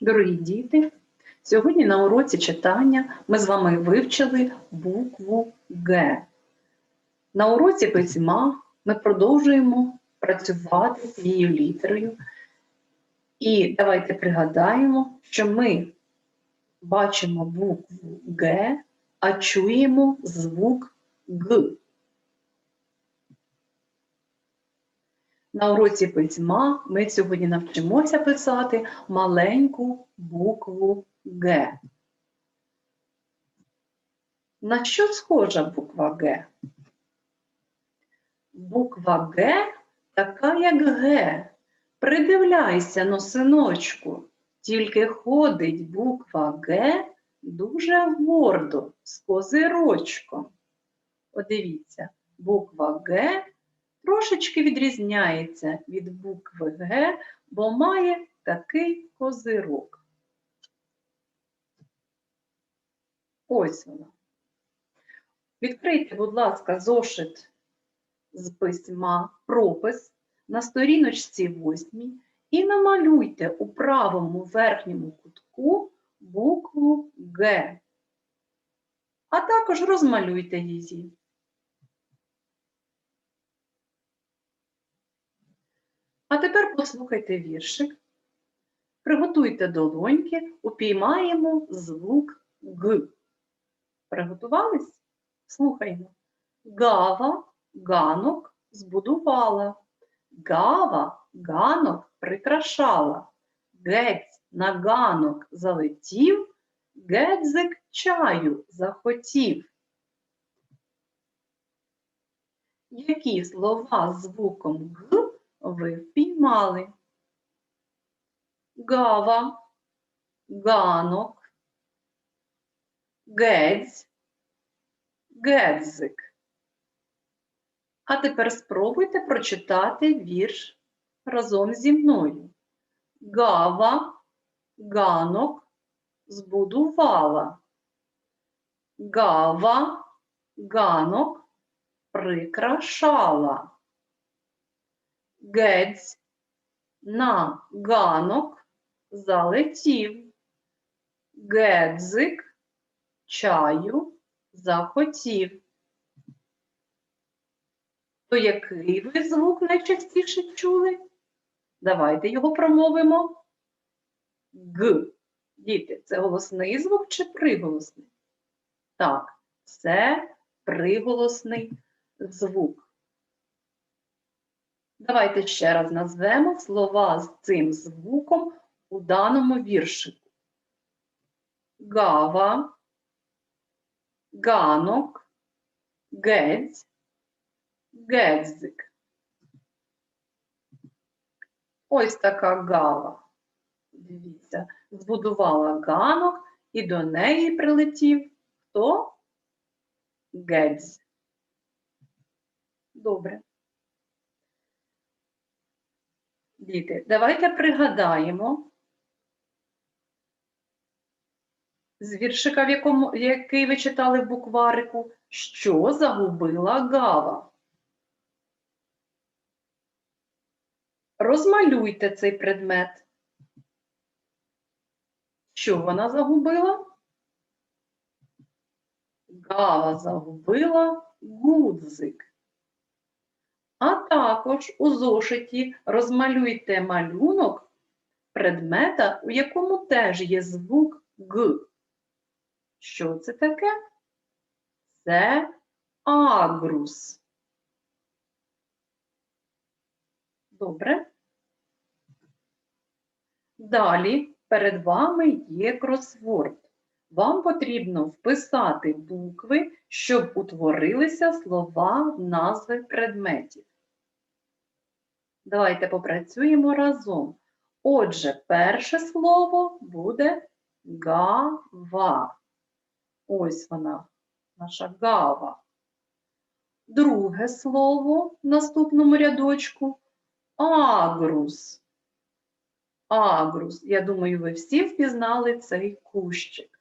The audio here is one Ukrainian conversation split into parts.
Дорогі діти, сьогодні на уроці читання ми з вами вивчили букву Г. На уроці письма ми продовжуємо працювати цією літерою. І давайте пригадаємо, що ми бачимо букву Г, а чуємо звук Г. На уроці письма ми сьогодні навчимося писати маленьку букву Г. На що схожа буква Г? Буква Г така, як Г. Придивляйся на синочку, тільки ходить буква Г дуже гордо, з козирочком. Подивіться, буква Г трошечки відрізняється від букви Г, бо має такий козирок. Ось вона. Відкрийте, будь ласка, зошит з письма, пропис на сторіночці 8 і намалюйте у правому верхньому кутку букву Г. А також розмалюйте її. А тепер послухайте віршик. Приготуйте долоньки, упіймаємо звук Г. Приготувались? Слухаймо. Гава, ганок збудувала. Гава, ганок прикрашала. Гець на ганок залетів, гедзик чаю захотів. Які слова з звуком Г ви впіймали? Гава, ганок, гедзь, гедзик. А тепер спробуйте прочитати вірш разом зі мною. Гава, ганок, збудувала. Гава, ганок, прикрашала. Гець на ганок залетів. Гедзик чаю захотів. То який ви звук найчастіше чули? Давайте його промовимо. Г. Діти, це голосний звук чи приголосний? Так, це приголосний звук. Давайте ще раз назвемо слова з цим звуком у даному віршику. Гава, ганок, гедзь, гедзик. Ось така гава. Дивіться, збудувала ганок і до неї прилетів хто? Гедзь. Добре. Діти, давайте пригадаємо з віршика, в якому, який ви читали в букварику, що загубила Гава. Розмалюйте цей предмет. Що вона загубила? Гава загубила гудзик. А також у зошиті розмалюйте малюнок предмета, у якому теж є звук Г. Що це таке? Це агрус. Добре. Далі перед вами є кросворд. Вам потрібно вписати букви, щоб утворилися слова назви предметів. Давайте попрацюємо разом. Отже, перше слово буде гава. Ось вона, наша гава. Друге слово в наступному рядочку агрус. Агрус. Я думаю, ви всі впізнали цей кущик.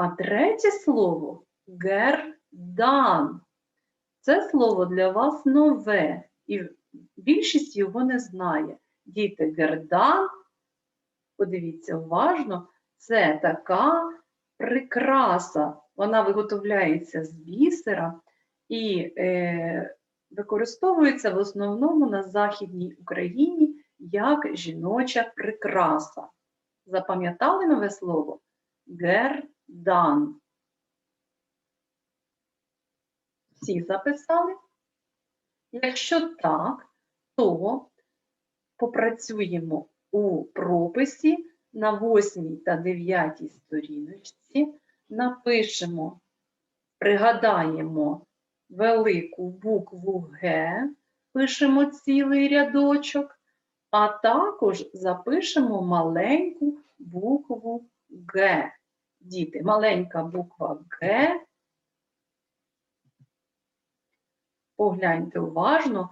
А третє слово гердан. Це слово для вас нове, і більшість його не знає. Діти, гердан подивіться уважно, це така прикраса. Вона виготовляється з бісера і е, використовується в основному на Західній Україні як жіноча прикраса. Запам'ятали нове слово? Гердан. Всі записали? Якщо так, то попрацюємо у прописі на 8 та 9 сторіночці, напишемо, пригадаємо велику букву Г, пишемо цілий рядочок, а також запишемо маленьку букву Г. Діти, маленька буква Г. Погляньте уважно,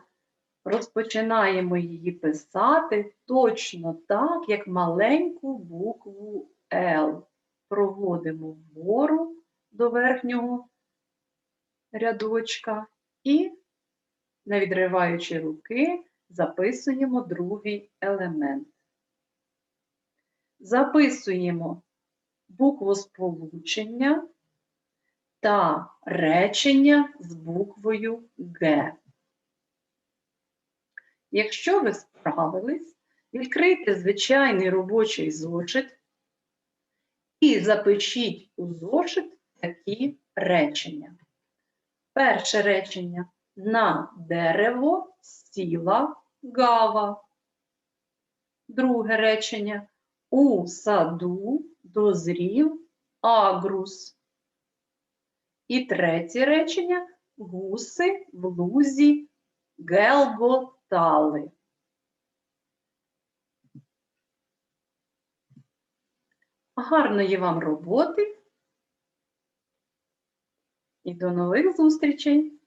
розпочинаємо її писати точно так, як маленьку букву Л. Проводимо вгору до верхнього рядочка і, не відриваючи руки, записуємо другий елемент. Записуємо букву сполучення та речення з буквою Г. Якщо ви справились, відкрийте звичайний робочий зошит і запишіть у зошит такі речення. Перше речення. На дерево сіла гава. Друге речення. У саду дозрів агрус. І третє речення. Гуси в лузі гелботали. Гарної вам роботи і до нових зустрічей!